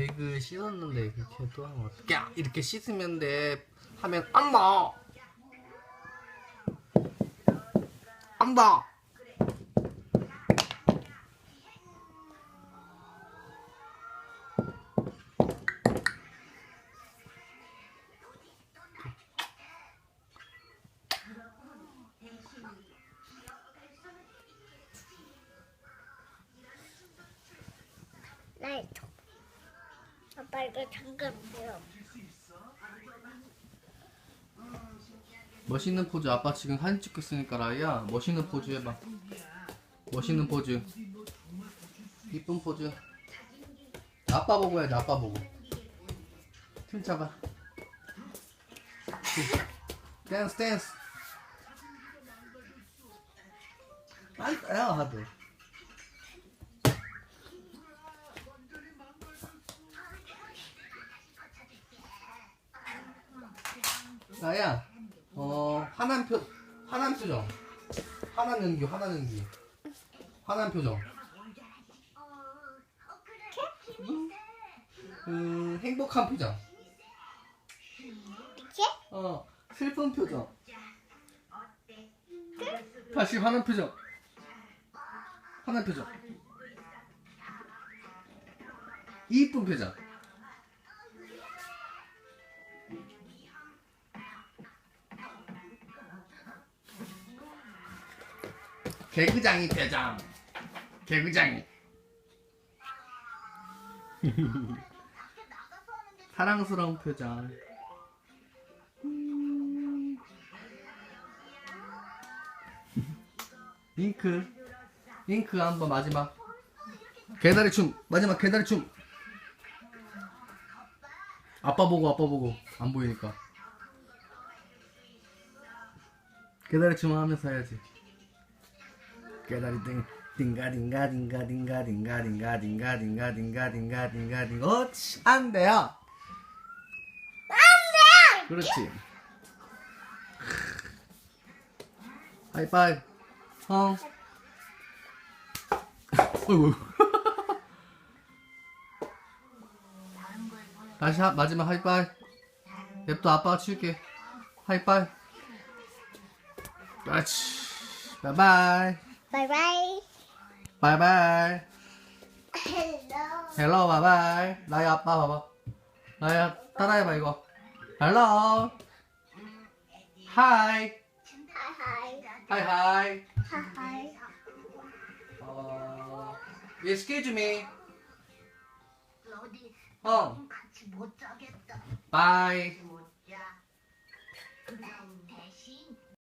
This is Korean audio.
백을 씻었는데 그렇게 또 하면 어떡해? 야, 이렇게 씻으면 돼. 하면 안봐. 안봐. 라이터. 아빠 이거 잠깐만요. 멋있는 포즈. 아빠 지금 사진 찍고 있으니까 라이야 멋있는 포즈 해봐. 멋있는 포즈. 이쁜 포즈. 아빠 보고 해야지 아빠 보고. 춤 잡아. 댄스 댄스. 아이야 하도 나야. 어 화난 표 화난 표정. 화난 연기 화난 연기. 화난 표정. 음 행복한 표정? 어 슬픈 표정. 다시 화난 표정. 화난 표정. 이쁜 표정 개구장이 표정 개구장이. 사랑스러운 표정. 잉크. 잉크 한번 마지막. 개다리 춤. 마지막 개다리 춤. 아빠 보고 아빠 보고. 안 보이니까. 개다리 춤 하면서 해야지 개다리 띵 띵가 띵가 띵가 띵가 띵가 띵가 띵가 띵가 띵가 띵가 띵가 띵가. 어치 안 돼요. 안돼. 그렇지. 하이파이브 어. 어이구 다시 하, 마지막 하이파이브 냅둬 아빠가 치울게. 하이파이브 그렇지. 바이바이 바이바이. 바이바이 헬로. 헬로 바이바이 나의 아빠 봐봐 나야 따라해봐 이거 헬로 하이 하하이. 하이 하이 하하이. 어 excuse me 어디 어 같이 못 자겠다. 바이 못 자.